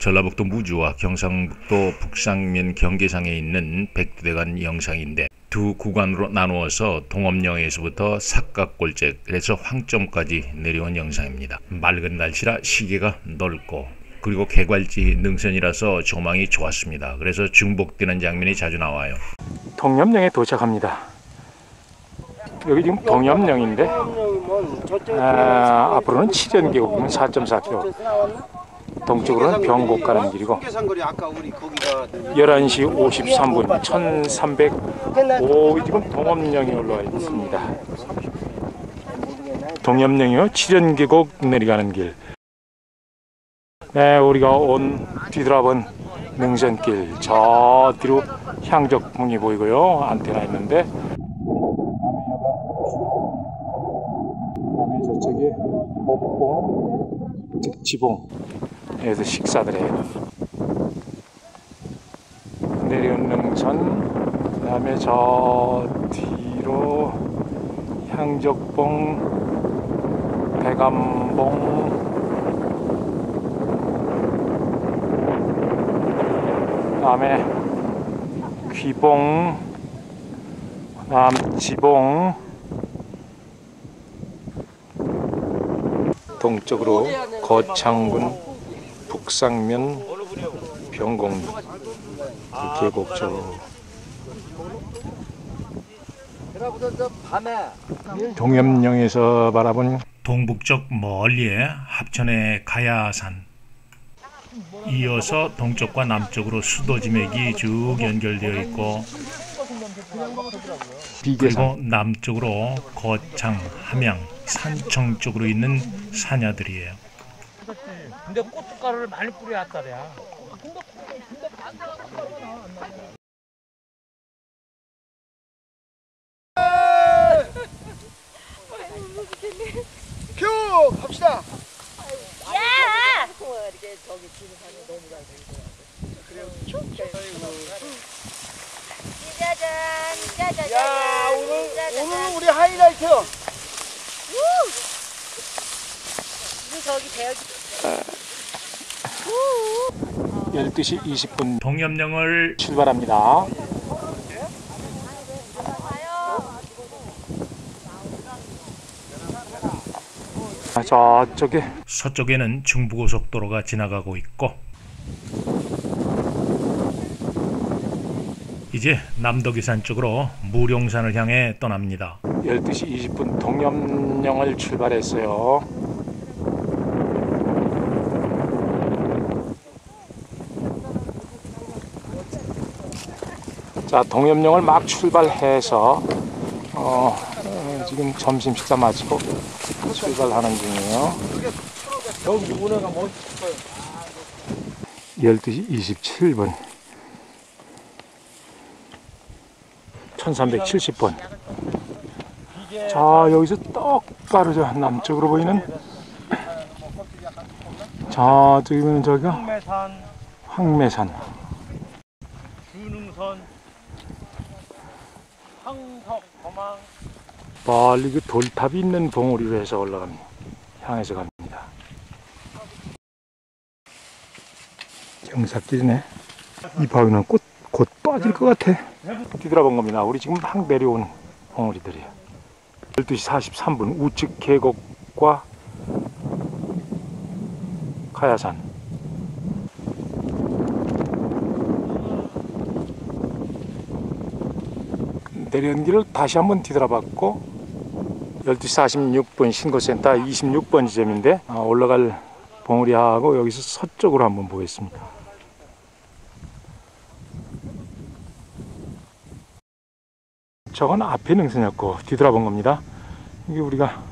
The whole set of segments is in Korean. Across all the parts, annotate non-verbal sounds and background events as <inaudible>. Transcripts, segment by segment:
전라북도 무주와 경상북도 북상면 경계상에 있는 백두대간 영상인데 두 구간으로 나누어서 동업령에서부터 삭각골제 그래서 황점까지 내려온 영상입니다. 맑은 날씨라 시계가 넓고 그리고 개괄지 능선이라서 조망이 좋았습니다. 그래서 중복되는 장면이 자주 나와요. 동염령에 도착합니다. 여기 지금 동염령인데 아, 앞으로는 7연 계곡이면 4.4km 동쪽으로는 병곡 가는 길이고 11시 53분 1305 지금 동염령에 올라와 있습니다. 동염령이요? 7연 계곡 내려가는 길. 네, 우리가 온 뒤돌아본 능선길. 저 뒤로 향적봉이 보이고요. 안테나 있는데. 저쪽에 목봉, 즉 지봉 에서 식사들 해요. 내려온 능선, 그다음에 저 뒤로 향적봉, 대감봉 다음에 귀봉, 다음 지봉, 동쪽으로 거창군, 북상면, 병공 계곡 쪽 동염령에서 바라본 동북쪽 멀리에 합천의 가야산. 이어서 동쪽과 남쪽으로 수도지맥이 쭉 연결되어 있고 그리고 남쪽으로 거창, 함양, 산청 쪽으로 있는 산야들이에요. 근데 고춧가루를 많이 뿌려왔다래야. 큐! 갑시다! 짜잔, 짜자잔. 야, 오늘. 오늘은 우리 하이라이트! 우리 저기 배역 12시 20분 동염령을 출발합니다. 아, 저쪽에 서쪽에는 중부고속도로가 지나가고 있고 이제 남덕이산 쪽으로 무룡산을 향해 떠납니다. 12시 20분 동염령을 출발했어요. 자, 동염령을 막 출발해서 어, 어, 지금 점심 식사 마치고 출발하는 중이에요. 여기 운해가 멋있을 거예요. 12시 27분 1370분 자 여기서 똑바로 저 남쪽으로 보이는 자 저기 보면 저기가 황매산 황석, 거망, 멀리 그 돌탑이 있는 봉우리로 해서 올라갑니다 향해서 갑니다. 경사길이네. 이 바위는 곧, 곧 빠질 것 같아. 뒤돌아본 겁니다. 우리 지금 막 내려온 봉우리들이에요 12시 43분 우측 계곡과 가야산 내려온 길을 다시 한번 뒤돌아봤고 12시 46분 신고센터 26번 지점인데 아, 올라갈 봉우리하고 여기서 서쪽으로 한번 보겠습니다. 저건 앞에 능선이었고 뒤돌아본 겁니다. 이게 우리가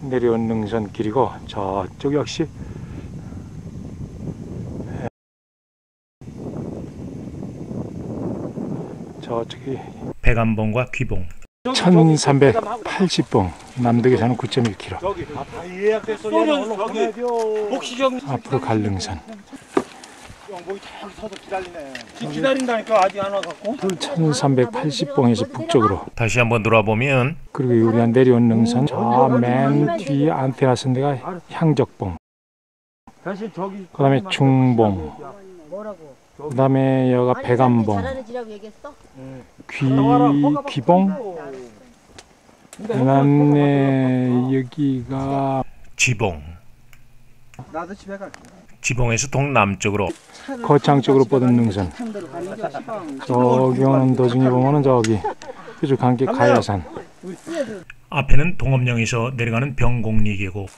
내려온 능선 길이고 저쪽 역시 에, 저쪽이 백암봉과 귀봉 1380봉 남덕에서는 9.1km 저기 예약됐어. 얘는 저기 복시경 앞으로 갈 능선 목이 저기 서서 기다리네. 기다린다니까 아직 안 와갖고. 1380봉에서 북쪽으로 다시 한번 돌아보면 그리고 우리가 내려온 능선 저 맨 뒤에 안테나 쓴 데가 향적봉 대신 저기 그다음에 중봉. 뭐라고? 그다음에 여가 아니, 백암봉, 귀 귀봉. 그다음에 여기가 지봉. 나도 집에 갈게. 지봉에서 동남쪽으로 거창 쪽으로 뻗은 능선. 저기 오는 도중에 보면은 저기 그쪽 관계 가야산. 앞에는 동업령에서 내려가는 병곡리 계곡.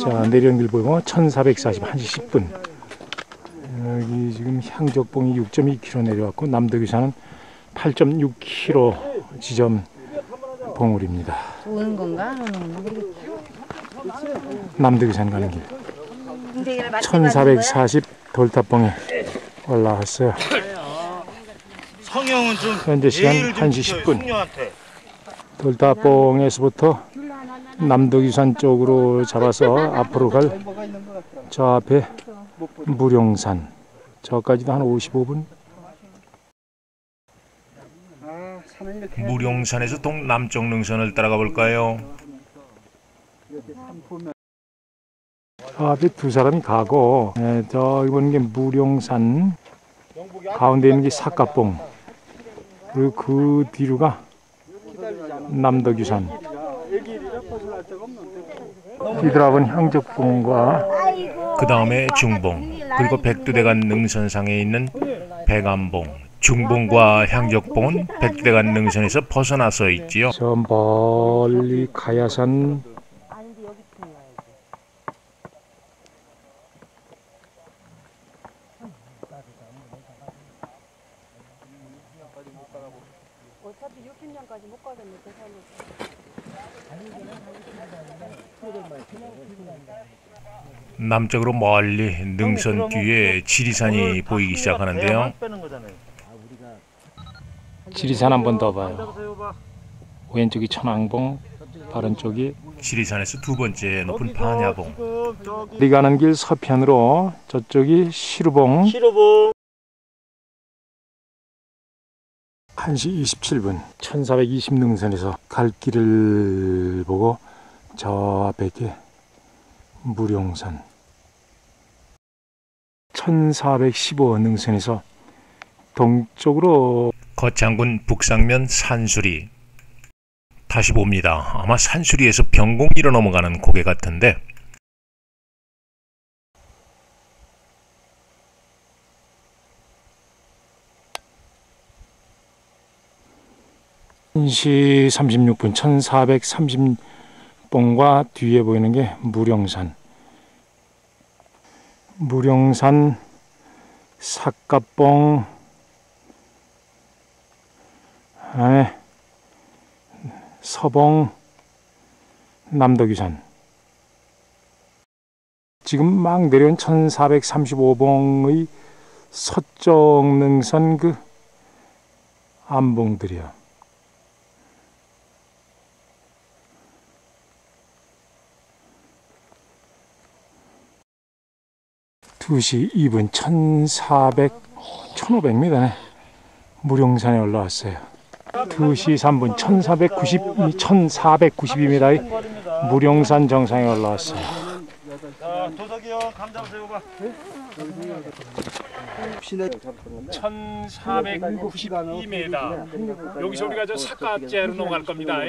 자 내려온 길 보면 1440 1시 10분. 여기 지금 향적봉이 6.2km 내려왔고 남덕유산은 8.6km 지점 봉우리입니다. 오는 건가? 남덕유산 가는 길. 동생이랑 맞춰 가는 거야? 1440 돌탑봉에 올라왔어요. 성형은 좀 현재 시간 예의를 좀 1시 지켜요, 10분. 숙녀한테. 돌탑봉에서부터 남덕유산 쪽으로 잡아서 앞으로 갈 저 앞에 무룡산. 저까지도 한 55분? 무룡산에서 동남쪽 능선을 따라가 볼까요? 저 앞에 두 사람이 가고 예, 저기 보는 게 무룡산. 가운데 있는 게 사카봉 그리고 그 뒤로가 남덕유산. 뒤돌아본 향적봉과 그 다음에 중봉, 그리고 백두대간 능선상에 있는 백암봉, 중봉과 향적봉은 백두대간 능선에서 벗어나서 있지요. 저 멀리 가야산 남쪽으로 멀리 능선 뒤에 지리산이 보이기 시작하는데요. 지리산 한 번 더 봐요. 왼쪽이 천왕봉 오른쪽이 지리산에서 두 번째 높은 저기 우리 가는 길 서편으로 저쪽이 시루봉. 시로봉. 1시 27분 1420 능선에서 갈 길을 보고 저 앞에 게 무룡산 1415 능선에서 동쪽으로 거창군 북상면 산수리. 다시 봅니다. 아마 산수리에서 병곡리로 넘어가는 고개 같은데 1시 36분 1430봉과 뒤에 보이는 게 무룡산 무룡산 삭갑봉 안에 서봉 남덕유산 지금 막 내려온 1435봉의 서쪽 능선 그 암봉들이야. 2시 2분 1400, 1500m네. 무룡산에 올라왔어요. 2시 3분 1490, 1492m의 무룡산 정상에 올라왔어요. 자, 도석이 형, 감 잡으세요, 봐. 1492m. 여기서 우리가 저 사카째로 넘어갈 겁니다.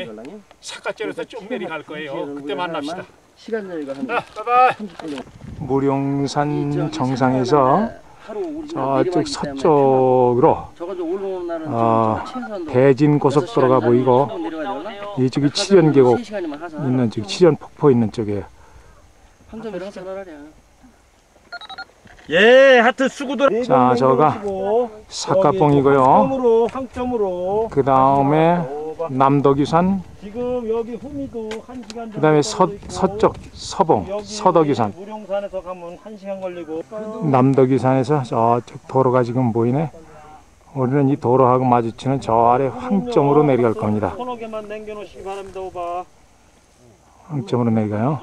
사카째로서 쭉 내려갈 거예요. 그때 만납시다. 시간 여유가 한 자, 바이바이. 무룡산 정상에서 저쪽 서쪽으로 아, 최소한 대진 고속도로가 보이고 이쪽이 칠연계곡 있는 쪽, 칠연폭포 있는 쪽에. 예, 하트 수구들. 자, 저가 사카봉이고요. 황점으로. 그 다음에 어, 봐. 남덕유산, 지금 여기 후미도 한 시간 정도 그 다음에 서, 걸리고, 서쪽 서봉, 서덕유산, 무룡산에서 가면 한 시간 걸리고. 남덕유산에서 저쪽 도로가 지금 보이네. 우리는 이 도로하고 마주치는 저 아래 황점으로 내려갈 겁니다. 황점으로 내려가요.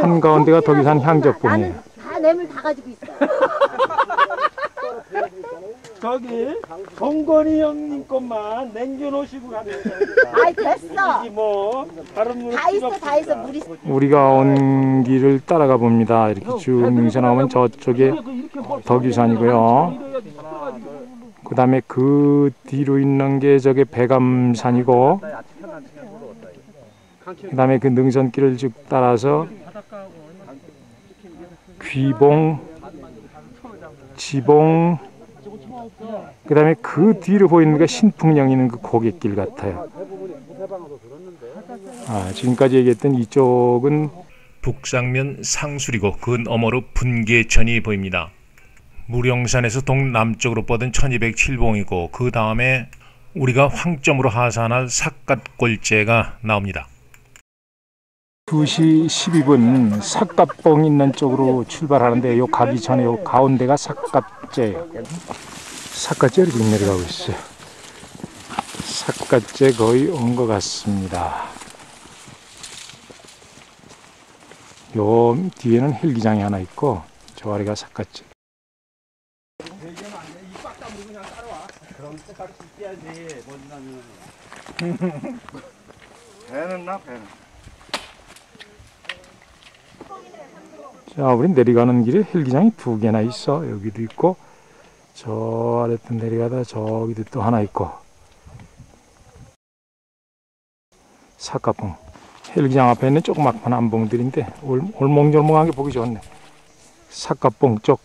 한가운데가 덕유산 향적봉이에요. 다 뇌물 다 가지고 있어. <laughs> 저기 동건이 형님 것만 남겨놓으시고 가면 아이 됐어. 뭐 다른 분다 있어 다 있어 물이 우리가 온 길을 따라가 봅니다. 이렇게 쭉 능선 나오면 저쪽에 덕유산이고요. 그 다음에 그 뒤로 있는 게 저게 백암산이고 그 다음에 그 능선길을 쭉 따라서 귀봉, 지봉 그 다음에 그 뒤로 보이는 게 신풍령 있는 그 고갯길 같아요. 아, 지금까지 얘기했던 이쪽은 북상면 상수리고 그 너머로 분계천이 보입니다. 무령산에서 동남쪽으로 뻗은 1207봉이고 그 다음에 우리가 황점으로 하산할 삿갓골제가 나옵니다. 2시 12분 삿갓봉 있는 쪽으로 출발하는데 요 가기 전에 요 가운데가 삿갓제예요. 삿갓제로 지금 내려가고 있어요. 삿갓제 거의 온 것 같습니다. 요 뒤에는 헬기장이 하나 있고 저 아래가 삿갓제. 배는 나 배는. 자, 우리 내려가는 길에 헬기장이 두 개나 있어. 여기도 있고, 저 아래 또 내려가다 저기도 또 하나 있고. 사카봉. 헬기장 앞에 있는 조그맣은 암봉들인데, 올, 올몽졸몽한 게 보기 좋네. 사카봉 쪽,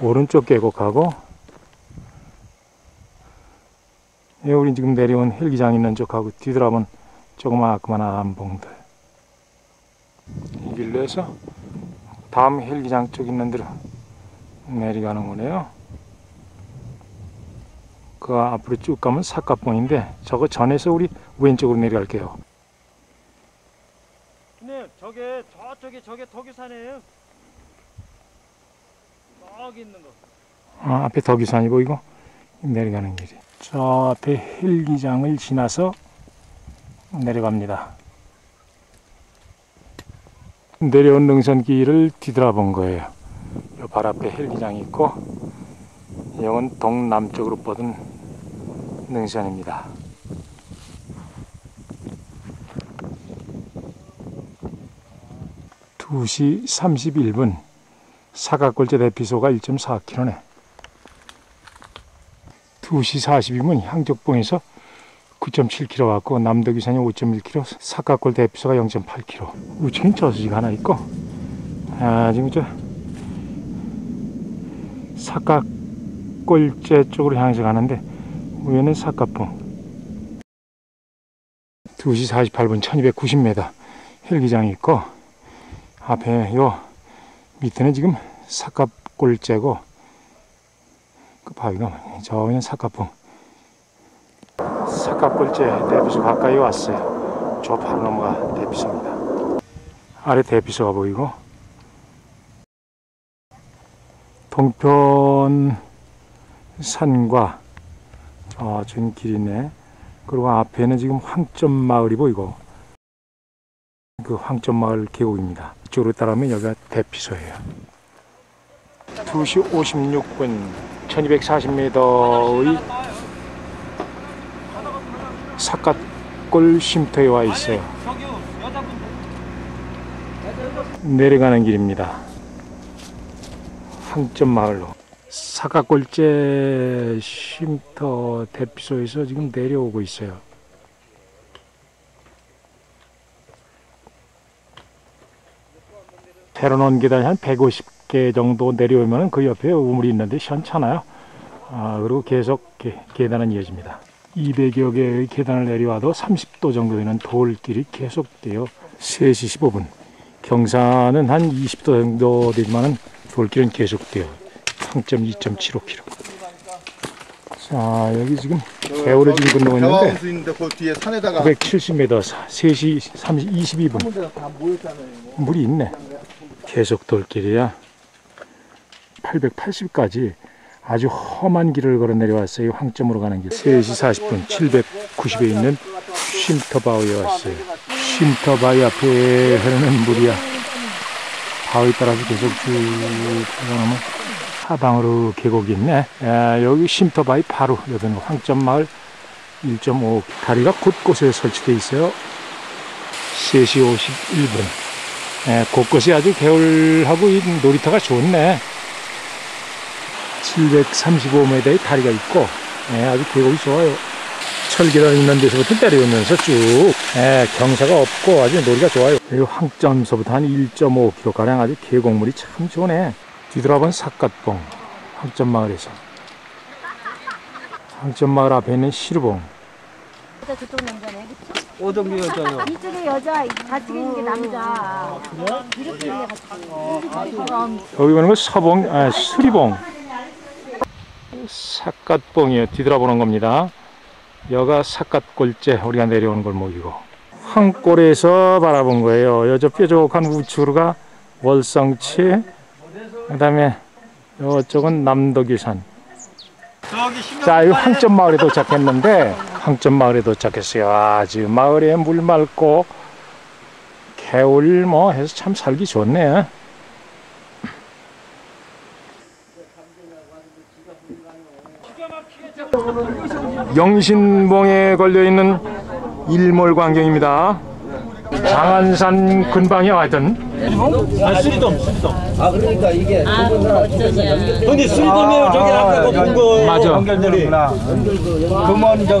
오른쪽 계곡하고, 예, 우리 지금 내려온 헬기장 있는 쪽하고 뒤돌아보면 조그맣은 암봉들. 이 길로 해서 다음 헬기장 쪽 있는 데로 내려가는 거네요. 그 앞으로 쭉 가면 사카봉인데 저거 전에서 우리 왼쪽으로 내려갈게요. 네 저게 저쪽에 저게 덕유산이에요 저기 있는 거 아, 앞에 덕유산이 보이고 내려가는 길이. 저 앞에 헬기장을 지나서 내려갑니다. 내려온 능선길을 뒤돌아본 거예요. 요 발 앞에 헬기장이 있고 이건 동남쪽으로 뻗은 능선입니다. 두시 31분 사각골제 대피소가 1.4km네. 2시 42분 향적봉에서 9.7km 왔고 남덕유산이 5.1km 사각골 대피소가 0.8km 우측엔 저수지가 하나 있고 아 지금 저 사각골제 쪽으로 향해서 가는데 위에는 사각봉. 2시 48분 1290m 헬기장이 있고 앞에 요 밑에는 지금 사각골제고 그 바위가 뭐냐. 저기는 사카봉. 사카골제 대피소 가까이 왔어요. 저 바로 넘어가 대피소입니다. 아래 대피소가 보이고 동편 산과 저전 길이네 그리고 앞에는 지금 황점 마을이 보이고 그 황점 마을 계곡입니다 이쪽으로 따라오면 여기가 대피소예요 2시 56분 1240m의 사갓골 쉼터에 와 있어요. 내려가는 길입니다. 항점 마을로. 사갓골제 쉼터 대피소에서 지금 내려오고 있어요. 놓은 계단이 한 150개 정도 내려오면 그 옆에 우물이 있는데 시원찮아요. 아, 그리고 계속 계, 계단은 이어집니다. 200여 개의 계단을 내려와도 30도 정도 되는 돌길이 계속돼요. 3시 15분. 경사는 한 20도 정도 되지만은 돌길은 계속돼요. 평점 2.75km. 자, 여기 지금 개울을 지금 있는데 그 뒤에 산에다가 970m, 3시 30, 22분. 물이 있네. 계속 돌길이야. 880까지 아주 험한 길을 걸어 내려왔어요. 황점으로 가는 길. 3시 40분 790에 있는 쉼터바위에 왔어요. 쉼터바위 앞에 흐르는 물이야. 바위 따라서 계속 쭉 들어가면 하방으로 계곡이 있네. 야, 여기 쉼터바위 바로 여든 황점마을 1.5 다리가 곳곳에 설치되어 있어요. 3시 51분. 예, 곳곳이 아주 개울하고 이 놀이터가 좋네. 735m의 다리가 있고 예, 아주 계곡이 좋아요. 철기가 있는 데서부터 내려오면서 쭉 예, 경사가 없고 아주 놀이가 좋아요. 그리고 황점서부터 한 1.5km가량 아주 계곡물이 참 좋네. 뒤돌아본 삿갓봉 황점마을에서 황점마을 앞에 있는 시루봉 저쪽 남자네. 그치? 오동기 여자요. 이쪽에 여자, 같이 있는 게 남자. 이렇게 있네, 같이. 여기 보는 건 서봉, 아, 수리봉. 삿갓봉이에요. 뒤돌아보는 겁니다. 여가 삿갓골제 우리가 내려오는 골목이고 황골에서 바라본 거예요. 여저 뾰족한 우추가 월성치, 그 다음에 이쪽은 남덕유산. 자, 이 황점 마을에 도착했는데 황점 마을에 도착했어요. 아주 마을에 물 맑고 개울 뭐 해서 참 살기 좋네. 영신봉에 걸려 있는 일몰 광경입니다. 장안산 근방에 하여튼 아, 수리돔, 수리돔. 아 그러니까 이게 근데 수리돔이에요. 저기 아까 그본 거. 맞아. 연결들이. 금원 저기